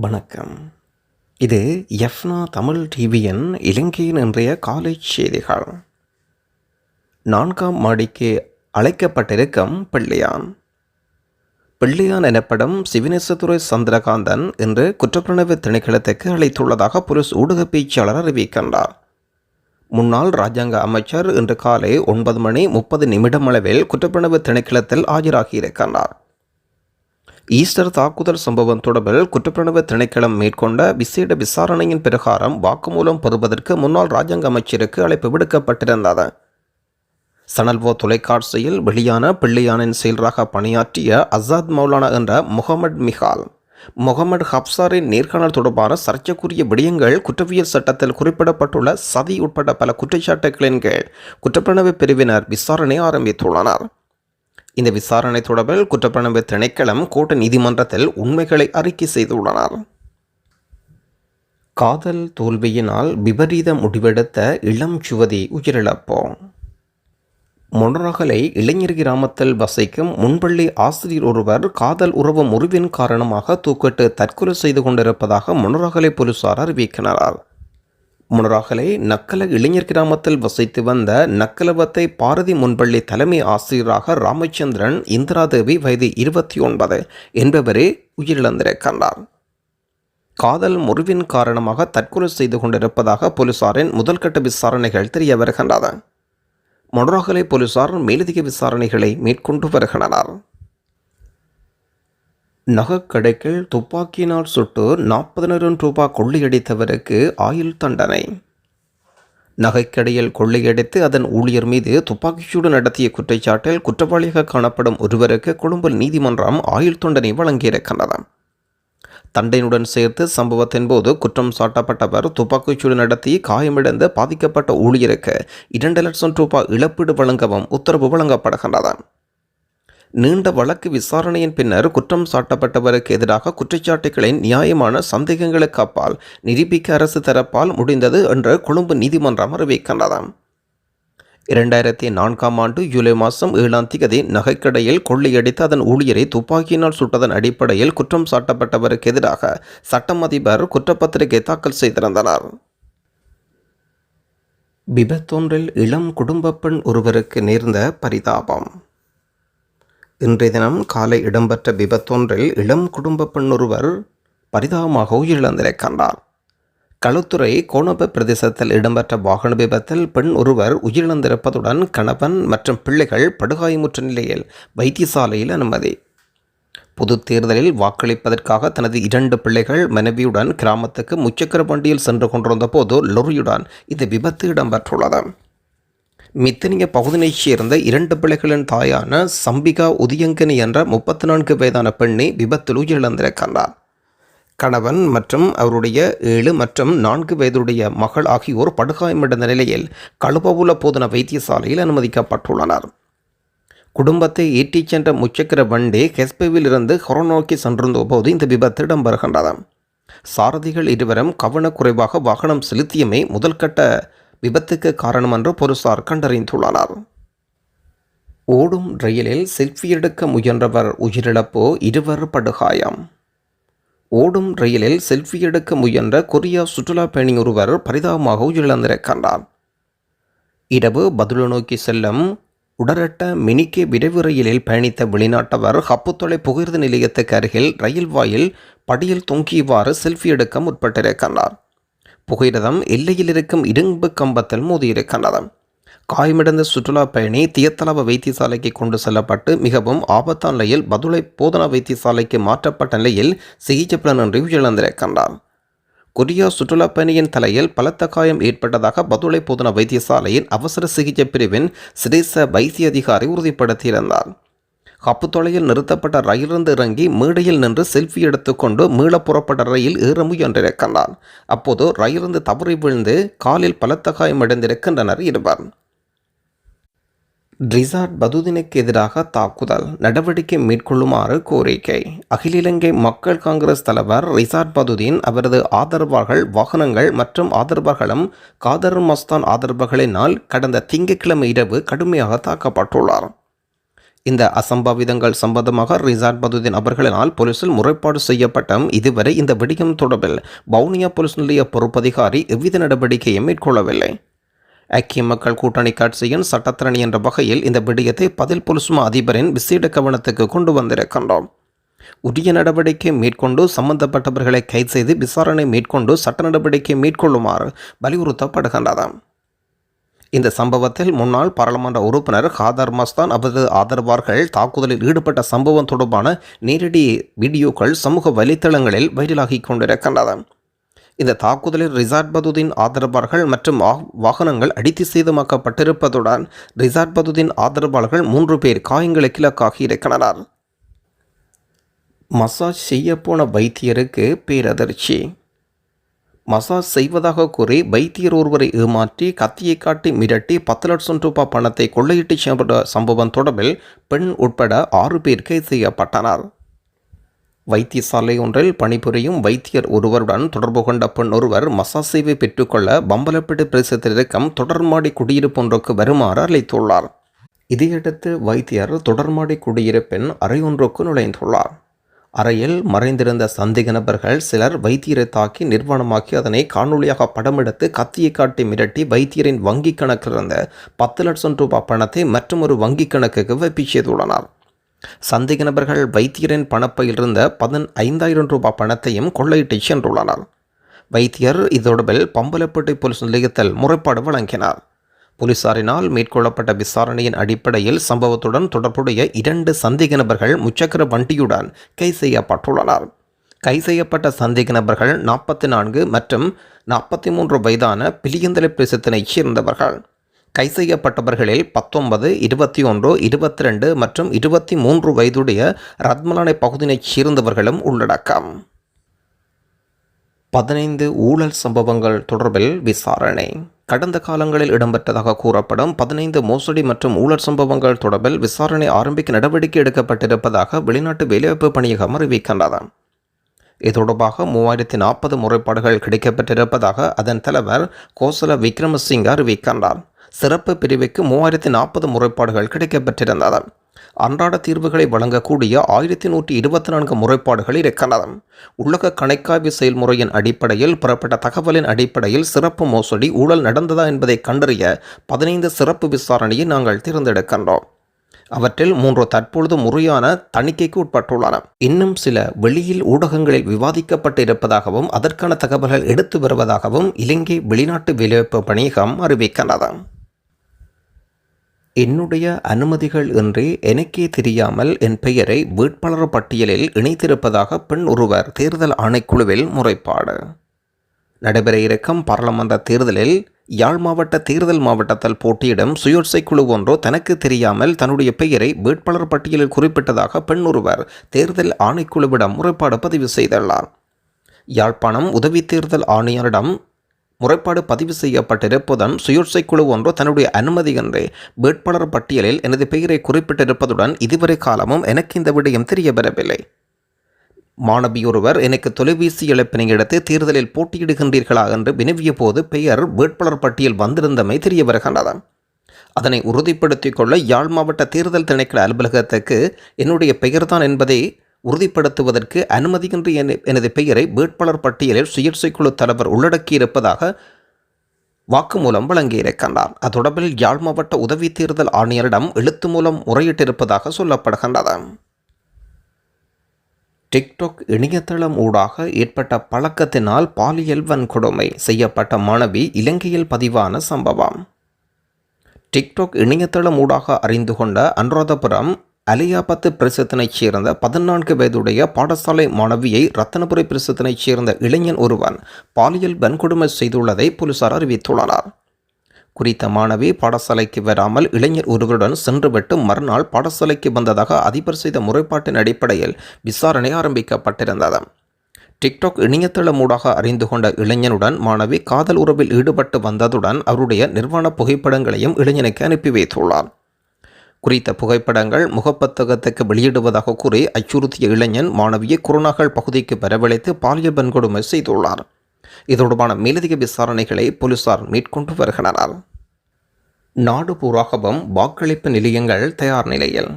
வணக்கம். இது எஃப்னா தமிழ் டிவியின் இலங்கையின் இன்றைய காலை செய்திகள். நான்காம் மாடிக்கு அழைக்கப்பட்டிருக்கும் பிள்ளையான். பிள்ளையான் எனப்படும் சிவநேசத்துறை சந்திரகாந்தன் இன்று குற்றப்புலனாய்வு திணைக்களத்துக்கு அழைத்துள்ளதாக புருஷ் ஊடக பேச்சாளர் அறிவிக்கின்றார். முன்னாள் ராஜாங்க அமைச்சர் இன்று காலை ஒன்பது மணி முப்பது நிமிடம் அளவில் குற்றப்புலனாய்வு திணைக்களத்தில் ஆஜராகியிருக்கின்றார். ஈஸ்டர் தாக்குதல் சம்பவம் தொடர்பில் குற்றப்புலனாய்வு திணைக்களம் மேற்கொண்ட விசேட விசாரணையின் பிரகாரம் வாக்குமூலம் பெறுவதற்கு முன்னாள் ராஜாங்க அமைச்சருக்கு அழைப்பு விடுக்கப்பட்டிருந்தது. சனல்வோ தொலைக்காட்சியில் வெளியான பிள்ளையானின் செயலராக பணியாற்றிய அசாத் மௌலானா என்ற முகமது மிஹால் முகமது ஹப்சாரின் நேர்காணல் தொடர்பான சர்ச்சைக்குரிய விடயங்கள் குற்றவியல் சட்டத்தில் குறிப்பிடப்பட்டுள்ள சதி உட்பட பல குற்றச்சாட்டுகளின் கீழ் குற்றப்புலனாய்வு பிரிவினர் விசாரணை ஆரம்பித்துள்ளனர். இந்த விசாரணை தொடர்பில் குற்றப்புலனாய்வு திணைக்களம் கோட்ட நீதிமன்றத்தில் உண்மைகளை அறிக்கை செய்துள்ளனர். காதல் தோல்வியினால் விபரீத முடிவெடுத்த இளம் சுவதி உயிரிழப்போ. மொனரகலை இளைஞர் கிராமத்தில் வசிக்கும் முன்பள்ளி ஆசிரியர் ஒருவர் காதல் உறவு முறிவின் காரணமாக தூக்கிட்டு தற்கொலை செய்து கொண்டிருப்பதாக மொனரகலை போலீசார் அறிவிக்கின்றனர். முனராகலை நக்கல இளைஞர் கிராமத்தில் வசித்து வந்த நக்கலவத்தை பாரதி முன்பள்ளி தலைமை ஆசிரியராக ராமச்சந்திரன் இந்திராதேவி வயது இருபத்தி ஒன்பது என்பவரே உயிரிழந்திருக்கின்றார் காதல் முறிவின் காரணமாக தற்கொலை செய்து கொண்டிருப்பதாக போலீசாரின் முதல்கட்ட விசாரணைகள் தெரிய வருகின்றன. மொனராகலை போலீசார் மேலதிக விசாரணைகளை மேற்கொண்டு வருகின்றனர். நகைக்கடைக்கில் துப்பாக்கியினால் சுட்டு நாற்பதினாயிரம் ரூபாய் கொள்ளையடித்தவருக்கு ஆயுள் தண்டனை. நகைக்கடையில் கொள்ளையடித்து அதன் ஊழியர் மீது துப்பாக்கிச்சூடு நடத்திய குற்றச்சாட்டில் குற்றவாளியாக காணப்படும் ஒருவருக்கு கொழும்பு நீதிமன்றம் ஆயுள் தண்டனை வழங்கியிருக்கின்றது. தண்டையுடன் சேர்த்து சம்பவத்தின் போது குற்றம் சாட்டப்பட்டவர் துப்பாக்கிச்சூடு நடத்தி காயமிழந்து பாதிக்கப்பட்ட ஊழியருக்கு இரண்டு லட்சம் ரூபாய் இழப்பீடு வழங்கவும் உத்தரவு வழங்கப்படுகின்றது. நீண்ட வழக்கு விசாரணையின் பின்னர் குற்றம் சாட்டப்பட்டவருக்கு எதிராக குற்றச்சாட்டுகளின் நியாயமான சந்தேகங்களுக்கு அப்பால் நிரூபிக்க அரசு தரப்பால் முடிந்தது என்று கொழும்பு நீதிமன்றம் அறிவிக்கின்றது. இரண்டாயிரத்தி நான்காம் ஆண்டு ஜூலை மாதம் ஏழாம் திகதி நகைக்கடையில் கொள்ளையடித்து அதன் ஊழியரை துப்பாக்கியினால் சுட்டதன் அடிப்படையில் குற்றம் சாட்டப்பட்டவருக்கு எதிராக சட்டம் அதிபர் குற்றப்பத்திரிகை தாக்கல் செய்திருந்தனர். விபத்தொன்றில் இளம் குடும்ப பெண் ஒருவருக்கு நேர்ந்த பரிதாபம். இன்றைய தினம் காலை இடம்பெற்ற விபத்தொன்றில் இளம் குடும்ப பெண் ஒருவர் பரிதாபமாக உயிரிழந்திருக்கின்றார். களுத்துறை கோணப்ப பிரதேசத்தில் இடம்பெற்ற வாகன விபத்தில் பெண் ஒருவர் உயிரிழந்திருப்பதுடன் கணவன் மற்றும் பிள்ளைகள் படுகாயமுற்ற நிலையில் வைத்தியசாலையில் அனுமதி. பொது தேர்தலில் வாக்களிப்பதற்காக தனது இரண்டு பிள்ளைகள் மனைவியுடன் கிராமத்துக்கு முச்சக்கர வண்டியில் சென்று கொண்டிருந்த போது லொரியுடன் இந்த விபத்து இடம்பெற்றுள்ளது. மித்தனிய பகுதியைச் சேர்ந்த இரண்டு பிள்ளைகளின் தாயான சம்பிகா உதியங்கனி என்ற முப்பத்தி நான்கு வயதான பெண்ணை விபத்தில் உயிரிழந்திருக்கின்றார் கணவன் மற்றும் அவருடைய ஏழு மற்றும் நான்கு வயதுடைய மகள் ஆகியோர் படுகாயமடைந்த நிலையில் கழுபவுல போதன வைத்தியசாலையில் அனுமதிக்கப்பட்டுள்ளனர். குடும்பத்தை ஈட்டிச் சென்ற முச்சக்கர வண்டி ஹெஸ்பேவில் இருந்து ஹொரோனோக்கி சென்றிருந்த போது இந்த விபத்து இடம்பெறுகின்றது. சாரதிகள் இருவரும் கவனக்குறைவாக வாகனம் செலுத்தியமே முதல்கட்ட விபத்துக்கு காரணம் என்று போலீசார் கண்டறிந்துள்ளனர் ஓடும் ரயிலில் செல்ஃபி எடுக்க முயன்றவர் உயிரிழப்பு இருவர் படுகாயம். ஓடும் ரயிலில் செல்ஃபி எடுக்க முயன்ற கொரியா சுற்றுலா பயணி ஒருவர் பரிதாபமாக உயிரிழந்திருக்கின்றார். இரவு பதில நோக்கி செல்லும் உடரட்ட மினிக்கே விரைவு ரயிலில் பயணித்த வெளிநாட்டவர் ஹப்புத்தொலை புகையிரத நிலையத்துக்கு அருகில் ரயில் வாயில் படியில் தொங்கியவாறு செல்ஃபி எடுக்க முற்பட்டிருக்கின்றார். புகையிரதம் எல்லையில் இருக்கும் இரும்பு கம்பத்தில் மோதியிருக்கின்றது. காயமடைந்த சுற்றுலா பயணி தியத்தளவ வைத்தியசாலைக்கு கொண்டு செல்லப்பட்டு மிகவும் ஆபத்தான நிலையில் பதுளை போதனா வைத்தியசாலைக்கு மாற்றப்பட்ட நிலையில் சிகிச்சை பலனின்றி உயிரிழந்திருக்கின்றார். கொரியா சுற்றுலா பயணியின் தலையில் பலத்த காயம் ஏற்பட்டதாக பதுளை போதனா வைத்தியசாலையின் அவசர சிகிச்சை பிரிவின் சிரேச வைத்திய அதிகாரி உறுதிப்படுத்தியிருந்தார். கப்புத்தொலையில் நிறுத்தப்பட்ட ரயிலிருந்து இறங்கி மேடையில் நின்று செல்ஃபி எடுத்துக்கொண்டு மீள புறப்பட்ட ரயில் ஏற முயன்றிருக்கின்றார் அப்போது ரயிலிருந்து தவறி விழுந்து காலில் பலத்த காயமடைந்திருக்கின்றனர் இருவர். ரிசார்ட் பதுதினுக்கு எதிராக தாக்குதல் நடவடிக்கை மேற்கொள்ளுமாறு கோரிக்கை. அகில இலங்கை மக்கள் காங்கிரஸ் தலைவர் ரிசார்ட் பதுதீன் அவரது ஆதரவாளர்கள் வாகனங்கள் மற்றும் ஆதரவாளர்களும் காதர் மஸ்தான் ஆதரவாளர்களினால் கடந்த திங்கட்கிழமை இரவு கடுமையாக தாக்கப்பட்டுள்ளார். இந்த அசம்பாவிதங்கள் சம்பந்தமாக ரிசார்ட் பதுதீன் அவர்களினால் போலீசில் முறைப்பாடு செய்யப்பட்டும் இதுவரை இந்த விடயம் தொடர்பில் வவுனியா போலீஸ் நிலைய பொறுப்பதிகாரி எவ்வித நடவடிக்கையும் மேற்கொள்ளவில்லை. ஐக்கிய மக்கள் கூட்டணி கட்சியின் சட்டத்திரணி என்ற வகையில் இந்த விடயத்தை பதில் பொலிசுமா அதிபரின் விசேட கவனத்துக்கு கொண்டு வந்திருக்கின்றோம். உரிய நடவடிக்கை மேற்கொண்டு சம்பந்தப்பட்டவர்களை கைது செய்து விசாரணை மேற்கொண்டு சட்ட நடவடிக்கை மேற்கொள்ளுமாறு வலியுறுத்தப்படுகின்றது. இந்த சம்பவத்தில் முன்னாள் பாராளுமன்ற உறுப்பினர் ஹாதர் மஸ்தான் அவரது ஆதரவார்கள் தாக்குதலில் ஈடுபட்ட சம்பவம் தொடர்பான நேரடி வீடியோக்கள் சமூக வலைத்தளங்களில் வைரலாகிக் கொண்டிருக்கின்றன. இந்த தாக்குதலில் ரிசார்ட் பதுதீன் ஆதரவாளர்கள் மற்றும் வாகனங்கள் அடித்து சேதமாக்கப்பட்டிருப்பதுடன் ரிசார்ட் பதுதீன் ஆதரவாளர்கள் மூன்று பேர் காயங்களுக்கு இலக்காகி இருக்கிறனர் மசாஜ் செய்யப்போன வைத்தியருக்கு பேரதிர்ச்சி. மசாஜ் செய்வதாக கூறி வைத்தியர் ஒருவரை ஏமாற்றி கத்தியை காட்டி மிரட்டி பத்து லட்சம் ரூபாய் பணத்தை கொள்ளையிட்டு சென்ற சம்பவம் தொடர்பில் பெண் உட்பட ஆறு பேர் கைது செய்யப்பட்டனர். வைத்தியசாலை ஒன்றில் பணிபுரியும் வைத்தியர் ஒருவருடன் தொடர்பு கொண்ட பெண் ஒருவர் மசாஜ் சேவை பெற்றுக்கொள்ள பம்பலப்பேடு பிரதேசத்தில் இருக்கும் தொடர்மாடி குடியிருப்பு ஒன்றுக்கு வருமாறு அழைத்துள்ளார். இதையடுத்து வைத்தியர் தொடர்மாடி குடியிருப்பின் அறையொன்றுக்கு நுழைந்துள்ளார். அறையில் மறைந்திருந்த சந்தேக நபர்கள் சிலர் வைத்தியரை தாக்கி நிர்வாணமாக்கி அதனை காணொலியாக படமெடுத்து கத்தியை காட்டி மிரட்டி வைத்தியரின் வங்கிக் கணக்கில் இருந்த பத்து லட்சம் ரூபாய் பணத்தை மற்றொரு வங்கிக் கணக்குக்கு வைப்பு சந்தேக நபர்கள் வைத்தியரின் பணப்பையில் இருந்த பதின் ஐந்தாயிரம் ரூபாய் பணத்தையும் கொள்ளையிட்டு சென்றுள்ளனர். வைத்தியர் இது பம்பலப்பேட்டை போலீஸ் நிலையத்தில் முறைப்பாடு வழங்கினார். போலீசாரினால் மேற்கொள்ளப்பட்ட விசாரணையின் அடிப்படையில் சம்பவத்துடன் தொடர்புடைய இரண்டு சந்தேக நபர்கள் முச்சக்கர வண்டியுடன் கை செய்யப்பட்டுள்ளனர். கை செய்யப்பட்ட சந்தேக நபர்கள் நாற்பத்தி நான்கு மற்றும் நாற்பத்தி மூன்று வயதான பிலியந்தலை பிரசத்தினைச் சேர்ந்தவர்கள். கை செய்யப்பட்டவர்களில் பத்தொன்பது இருபத்தி ஒன்று இருபத்தி ரெண்டு மற்றும் இருபத்தி மூன்று வயதுடைய ரத்மலானை பகுதியினைச் சேர்ந்தவர்களும் உள்ளடக்கம். பதினைந்து ஊழல் சம்பவங்கள் தொடர்பில் விசாரணை. கடந்த காலங்களில் இடம்பெற்றதாக கூறப்படும் பதினைந்து மோசடி மற்றும் ஊழல் சம்பவங்கள் தொடர்பில் விசாரணை ஆரம்பிக்க நடவடிக்கை எடுக்கப்பட்டிருப்பதாக வெளிநாட்டு வேலைவாய்ப்பு பணியகம் அறிவிக்கின்றது. இது தொடர்பாக மூவாயிரத்தி நாற்பது முறைப்பாடுகள் கிடைக்கப்பட்டிருப்பதாக அதன் தலைவர் கோசல விக்ரமசிங்க அறிவிக்கின்றார். சிறப்பு பிரிவுக்கு மூவாயிரத்தி நாற்பது முறைப்பாடுகள் கிடைக்கப்பட்டிருந்தது. அன்றாட தீர்வுகளை வழங்கக்கூடிய ஆயிரத்தி நூற்றி இருபத்தி நான்கு முறைப்பாடுகள் இருக்கின்றன. உலக கணக்காய்வு செயல்முறையின் அடிப்படையில் புறப்பட்ட தகவலின் அடிப்படையில் சிறப்பு மோசடி ஊழல் நடந்ததா என்பதை கண்டறிய பதினைந்து சிறப்பு விசாரணையை நாங்கள் தேர்ந்தெடுக்கின்றோம். அவற்றில் மூன்று தற்பொழுது முறையான தணிக்கைக்கு உட்பட்டுள்ளன. இன்னும் சில வெளியில் ஊடகங்களில் விவாதிக்கப்பட்டு இருப்பதாகவும் அதற்கான தகவல்கள் எடுத்து வருவதாகவும் இலங்கை வெளிநாட்டு வேலைவாய்ப்பு பணியகம் அறிவிக்கின்றது. என்னுடைய அனுமதிகள் இன்றி எனக்கே தெரியாமல் என் பெயரை வேட்பாளர் பட்டியலில் இணைத்திருப்பதாக பெண் ஒருவர் தேர்தல் ஆணைக்குழுவில் முறைப்பாடு. நடைபெற இருக்கும் பாராளுமன்ற தேர்தலில் யாழ் மாவட்ட தேர்தல் மாவட்டத்தில் போட்டியிடும் சுயோட்சை குழு ஒன்றோ தனக்கு தெரியாமல் தன்னுடைய பெயரை வேட்பாளர் பட்டியலில் குறிப்பிட்டதாக பெண் ஒருவர் தேர்தல் ஆணைக்குழுவிடம் முறைப்பாடு பதிவு செய்துள்ளார். யாழ்ப்பாணம் உதவி தேர்தல் ஆணையரிடம் முறைப்பாடு பதிவு செய்யப்பட்டிருப்பதுடன் சுயேட்சை குழு ஒன்று தன்னுடைய அனுமதியின்றி வேட்பாளர் பட்டியலில் எனது பெயரை குறிப்பிட்டிருப்பதுடன் இதுவரை காலமும் எனக்கு இந்த விடயம் தெரியவரவில்லை. மாணவி ஒருவர் எனக்கு தொலைபேசி இழப்பினை எடுத்து தேர்தலில் போட்டியிடுகின்றீர்களா என்று வினவிய போது பெயர் வேட்பாளர் பட்டியல் வந்திருந்தமை தெரிய வருகின்றது அதனை உறுதிப்படுத்திக் கொள்ள யாழ் மாவட்ட தேர்தல் திணைக்கள அலுவலகத்துக்கு என்னுடைய பெயர்தான் என்பதை உறுதிப்படுத்துவதற்கு அனுமதியின்றி எனது பெயரை வேட்பாளர் பட்டியலில் சுயேட்சை குழு தலைவர் உள்ளடக்கியிருப்பதாக வாக்குமூலம் வழங்கியிருக்கின்றார். அத்தொடர்பில் யாழ் மாவட்ட உதவி தேர்தல் ஆணையரிடம் எழுத்து மூலம் முறையிட்டிருப்பதாக சொல்லப்படுகின்றது. டிக்டாக் இணையதளம் ஊடாக ஏற்பட்ட பழக்கத்தினால் பாலியல் வன்கொடுமை செய்யப்பட்ட மாணவி இலங்கையில் பதிவான சம்பவம். டிக்டாக் இணையதளம் ஊடாக அறிந்து கொண்ட அனுராதபுரம் அலியாபத்து பிரசத்தினைச் சேர்ந்த பதினான்கு வயதுடைய பாடசாலை மாணவியை ரத்தனபுரி பிரசத்தினைச் சேர்ந்த இளைஞன் ஒருவன் பாலியல் வன்கொடுமை செய்துள்ளதை போலீசார் அறிவித்துள்ளனர். குறித்த மாணவி பாடசாலைக்கு வராமல் இளைஞர் ஒருவருடன் சென்றுவிட்டு மறுநாள் பாடசாலைக்கு வந்ததாக அதிபர் செய்த முறைப்பாட்டின் அடிப்படையில் விசாரணை ஆரம்பிக்கப்பட்டிருந்தது. டிக்டாக் இணையதளம் ஊடாக அறிந்து கொண்ட இளைஞனுடன் மாணவி காதல் உறவில் ஈடுபட்டு வந்ததுடன் அவருடைய நிர்வாண புகைப்படங்களையும் இளைஞனுக்கு அனுப்பி வைத்துள்ளார். குறித்த புகைப்படங்கள் முகப்பத்தகத்துக்கு வெளியிடுவதாக கூறி அச்சுறுத்திய இளைஞன் மாணவியை குருநாகல் பகுதிக்கு வரவழைத்து பாலியல் வன்கொடுமை செய்துள்ளார். இது தொடர்பான மேலதிக விசாரணைகளை போலீசார் மேற்கொண்டு வருகின்றனர். நாடு பூராகவும் வாக்களிப்பு நிலையங்கள் தயார் நிலையில்.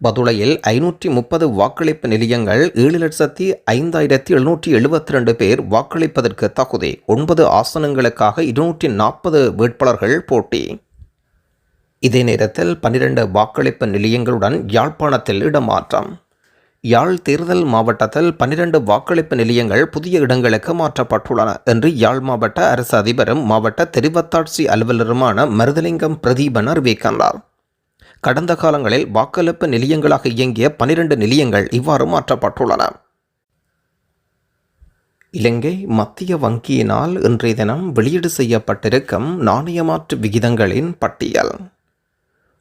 பதுளையில் ஐநூற்றி முப்பது வாக்களிப்பு நிலையங்கள் ஏழு லட்சத்தி ஐந்தாயிரத்தி எழுநூற்றி எழுபத்தி ரெண்டு பேர் வாக்களிப்பதற்கு தகுதி ஒன்பது ஆசனங்களுக்காக இருநூற்றி நாற்பது வேட்பாளர்கள் போட்டி. இதே நேரத்தில் பன்னிரண்டு வாக்களிப்பு நிலையங்களுடன் யாழ்ப்பாணத்தில் இடமாற்றம். யாழ் தேர்தல் மாவட்டத்தில் பன்னிரண்டு வாக்களிப்பு நிலையங்கள் புதிய இடங்களுக்கு மாற்றப்பட்டுள்ளன என்று யாழ் மாவட்ட அரசு அதிபரும் மாவட்ட தெரிவத்தாட்சி அலுவலருமான மருதலிங்கம் பிரதீபன் அறிவிக்கின்றார். கடந்த காலங்களில் வாக்களிப்பு நிலையங்களாக இயங்கிய பனிரெண்டு நிலையங்கள் இவ்வாறு மாற்றப்பட்டுள்ளன. இலங்கை மத்திய வங்கியினால் இன்றைய தினம் வெளியீடு செய்யப்பட்டிருக்கும் நாணயமாற்று விகிதங்களின் பட்டியல்.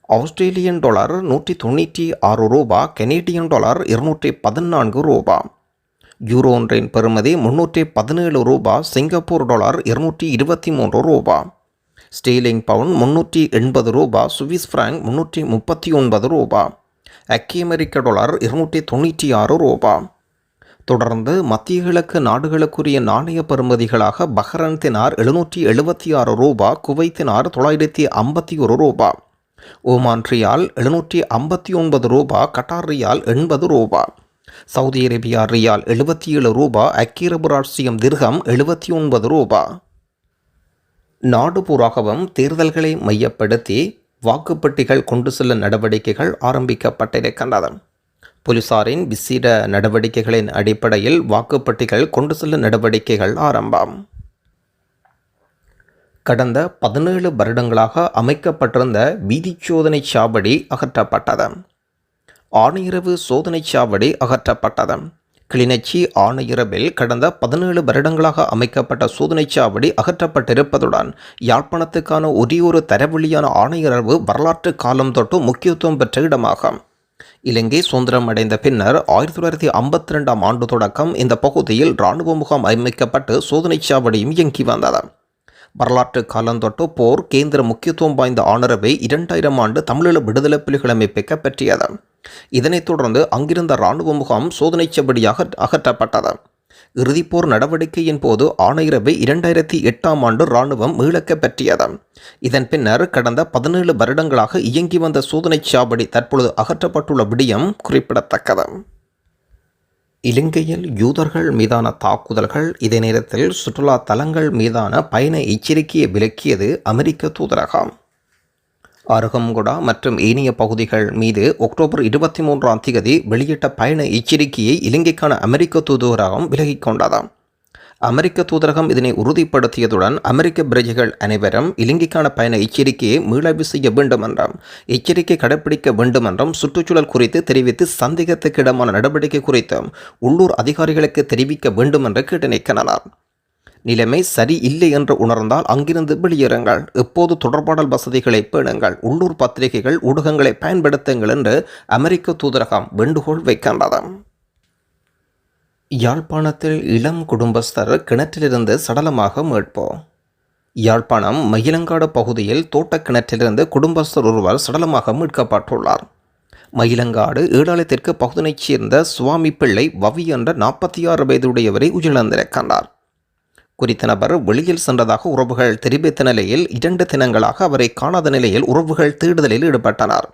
ஆஸ்திரேலியன் டாலர் நூற்றி தொண்ணூற்றி ஆறு ரூபா கெனேடியன் டாலர் இருநூற்றி பதினான்கு ரூபா. யூரோ ஒன்றின் பெறுமதி முன்னூற்றி பதினேழு ரூபா சிங்கப்பூர் டாலர் இருநூற்றி இருபத்தி மூன்று ரூபா. ஸ்டீலிங் பவுன் முன்னூற்றி எண்பது ரூபா சுவிஸ் ஃப்ராங்க் முன்னூற்றி முப்பத்தி ஒன்பது ரூபா. அக்கி அமெரிக்க டாலர் இருநூற்றி தொண்ணூற்றி ஆறு ரூபா. தொடர்ந்து மத்திய கிழக்கு நாடுகளுக்குரிய நாணய பெறுமதிகளாக பஹ்ரன் தினார் எழுநூற்றி எழுபத்தி ஆறு ரூபா குவைத்தினார் தொள்ளாயிரத்தி ஐம்பத்தி ஒரு ரூபா. ஓமான் ரியால் எழுநூற்றி ஐம்பத்தி ஒன்பது ரூபா கட்டார் ரியால் எண்பது ரூபா. சவுதி அரேபியா ரியால் எழுபத்தி ஏழு ரூபா அக்கீரபு ராட்சியம் திர்கம் எழுபத்தி ஒன்பது ரூபா. நாடு பூராகவும் தேர்தல்களை மையப்படுத்தி வாக்குப்பட்டிகள் கொண்டு செல்லும் நடவடிக்கைகள் ஆரம்பிக்கப்பட்டிருக்கின்றன. போலீசாரின் விசேட நடவடிக்கைகளின் அடிப்படையில் வாக்குப்பட்டிகள் கொண்டு செல்லும் நடவடிக்கைகள் ஆரம்பம். கடந்த பதினேழு வருடங்களாக அமைக்கப்பட்டிருந்த வீதிச் சோதனை சாவடி அகற்றப்பட்டது. ஆணையரவு சோதனை சாவடி அகற்றப்பட்டது. கிளிநொச்சி ஆணையரவில் கடந்த பதினேழு வருடங்களாக அமைக்கப்பட்ட சோதனைச் சாவடி அகற்றப்பட்டிருப்பதுடன் யாழ்ப்பாணத்துக்கான ஒரே ஒரு தரவழியான ஆணையரவு வரலாற்று காலம் தொட்டு முக்கியத்துவம் பெற்ற இடமாகும் இலங்கை சுதந்திரம் அடைந்த பின்னர் ஆயிரத்தி தொள்ளாயிரத்தி ஐம்பத்தி ரெண்டாம் ஆண்டு தொடக்கம் இந்த பகுதியில் இராணுவ முகாம் அமைக்கப்பட்டு சோதனைச் சாவடியும் இயங்கி வந்தது. வரலாற்று காலந்தொட்டு போர் கேந்திர முக்கியத்துவம் வாய்ந்த ஆணரவை இரண்டாயிரம் ஆண்டு தமிழீழ விடுதலை புலிகள் அமைப்பிக்க பெற்றியது இதனைத் தொடர்ந்து அங்கிருந்த இராணுவ முகாம் சோதனை செபடியாக அகற்றப்பட்டது இறுதிப்போர் நடவடிக்கையின் போது ஆணையரவை இரண்டாயிரத்தி எட்டாம் ஆண்டு இராணுவம் மீளக்க பெற்றியது இதன் பின்னர் கடந்த பதினேழு வருடங்களாக இயங்கி வந்த சோதனை சாவடி தற்பொழுது அகற்றப்பட்டுள்ள விடியம் குறிப்பிடத்தக்கது. இலங்கையில் யூதர்கள் மீதான தாக்குதல்கள் இதே நேரத்தில் சுற்றுலா தலங்கள் மீதான பயண எச்சரிக்கையை விலக்கியது அமெரிக்க தூதரகம். அருகம்குடா மற்றும் ஏனைய பகுதிகள் மீது அக்டோபர் இருபத்தி மூன்றாம் தேதி வெளியிட்ட பயண எச்சரிக்கையை இலங்கைக்கான அமெரிக்க தூதரகம் விலகிக் கொண்டதாம். அமெரிக்க தூதரகம் இதனை உறுதிப்படுத்தியதுடன் அமெரிக்க பிரஜைகள் அனைவரும் இலங்கைக்கான பயண எச்சரிக்கையை மீளாய்வு செய்ய வேண்டும் என்றும் எச்சரிக்கை கடைப்பிடிக்க வேண்டும் என்றும் சுற்றுச்சூழல் குறித்து தெரிவித்து சந்தேகத்துக்கிடமான நடவடிக்கை குறித்தும் உள்ளூர் அதிகாரிகளுக்கு தெரிவிக்க வேண்டும் என்று கேட்டு நிலைமை சரி இல்லை என்று உணர்ந்தால் அங்கிருந்து வெளியேறுங்கள். எப்போது தொடர்பாடல் வசதிகளை பேணுங்கள். உள்ளூர் பத்திரிகைகள் ஊடகங்களை பயன்படுத்துங்கள் என்று அமெரிக்க தூதரகம் வேண்டுகோள் வைக்கின்றது. யாழ்ப்பாணத்தில் இளம் குடும்பஸ்தர் கிணற்றிலிருந்து சடலமாக மீட்போ யாழ்ப்பாணம் மயிலங்காடு பகுதியில் தோட்ட கிணற்றிலிருந்து குடும்பஸ்தர் ஒருவர் சடலமாக மீட்கப்பட்டுள்ளார். மயிலங்காடு ஈடாலயத்திற்கு பகுதியைச் சேர்ந்த சுவாமி பிள்ளை வவி என்ற நாற்பத்தி ஆறு வயதுடையவரை உயிரிழந்திருக்கின்றார். குறித்த நபர் வெளியில் சென்றதாக உறவுகள் தெரிவித்த நிலையில் இரண்டு தினங்களாக அவரை காணாத நிலையில் உறவுகள் தேடுதலில் ஈடுபட்டனர்.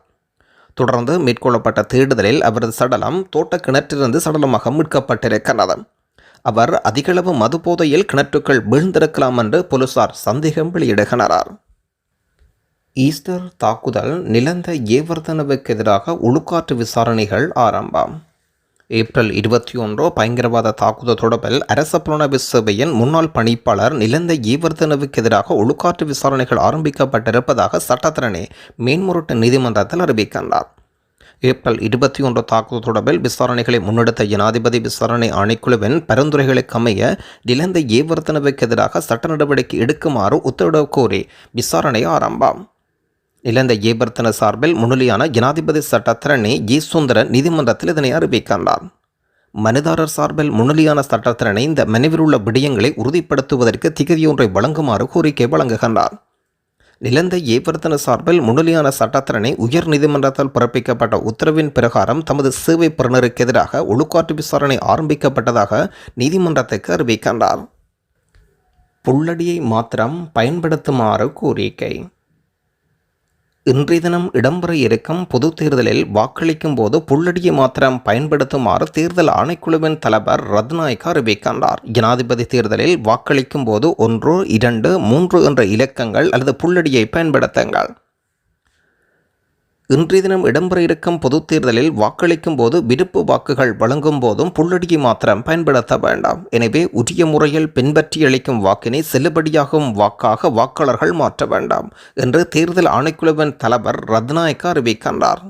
தொடர்ந்து மேற்கொள்ளப்பட்ட தேடுதலில் அவரது சடலம் தோட்ட கிணற்றிலிருந்து சடலமாக மீட்கப்பட்டிருக்கிறது. அவர் அதிகளவு மது போதையில் கிணற்றுக்குள் வீழ்ந்திருக்கலாம் என்று போலீசார் சந்தேகம் வெளியிடுகின்றனர். ஈஸ்டர் தாக்குதல் நிலந்த ஏவர்தனவுக்கு எதிராக உளுக்காற்று விசாரணைகள் ஆரம்பம். ஏப்ரல் இருபத்தி ஒன்றோ பயங்கரவாத தாக்குதல் தொடர்பில் அரச புலனாய்வு சேவையின் முன்னாள் பணிப்பாளர் நிலந்த ஈவர்தனவுக்கு எதிராக ஒழுக்காற்று விசாரணைகள் ஆரம்பிக்கப்பட்டிருப்பதாக சட்டத்திறனே மேன்முரட்டு நீதிமன்றத்தில் அறிவிக்கின்றார். ஏப்ரல் இருபத்தி ஒன்று தாக்குதல் தொடர்பில் விசாரணைகளை முன்னெடுத்த ஜனாதிபதி விசாரணை ஆணைக்குழுவின் பரிந்துரைகளுக்கு அமைய நிலந்த ஏவர்த்தனவுக்கு எதிராக சட்ட நடவடிக்கை எடுக்குமாறு உத்தரவு கோரி விசாரணை ஆரம்பம். இலங்கை ஏபர்த்தன சார்பில் முன்னிலையான ஜனாதிபதி சட்டத்திரணி ஜி. சுந்தரன் நீதிமன்றத்தில் இதனை அறிவிக்கின்றார். மனுதாரர் சார்பில் முன்னிலையான சட்டத்திறனை இந்த மனுவில் உள்ள விடயங்களை உறுதிப்படுத்துவதற்கு திகதியொன்றை வழங்குமாறு கோரிக்கை வழங்குகின்றார். நிலந்த ஏவர்த்தன சார்பில் முன்னிலையான சட்டத்திறனை உயர் நீதிமன்றத்தால் பிறப்பிக்கப்பட்ட உத்தரவின் பிரகாரம் தமது சேவை பெறுநருக்கு எதிராக ஒழுக்காற்று விசாரணை ஆரம்பிக்கப்பட்டதாக நீதிமன்றத்துக்கு அறிவிக்கின்றார். புள்ளடியை மாத்திரம் பயன்படுத்துமாறு கோரிக்கை. இன்றைய தினம் இடம்பெற இருக்கும் பொதுத் தேர்தலில் வாக்களிக்கும் போது புள்ளடியை மாத்திரம் பயன்படுத்துமாறு தேர்தல் ஆணைக்குழுவின் தலைவர் ரத்நாயக் அறிவிக்கின்றார். ஜனாதிபதி தேர்தலில் வாக்களிக்கும் போது ஒன்று இரண்டு மூன்று என்ற இலக்கங்கள் அல்லது புள்ளடியை பயன்படுத்துங்கள். இன்றைய தினம் இடம்பெற இருக்கும் பொதுத் தேர்தலில் வாக்களிக்கும் போது விருப்பு வாக்குகள் வழங்கும் போதும் புள்ளடியை மாத்திரம் பயன்படுத்த வேண்டாம். எனவே உரிய முறையில் பின்பற்றி அளிக்கும் வாக்கினை செல்லுபடியாகும் வாக்காக வாக்காளர்கள் மாற்ற வேண்டாம் என்று தேர்தல் ஆணைக்குழுவின் தலைவர் ரத்நாயக்க அறிவிக்கின்றார்.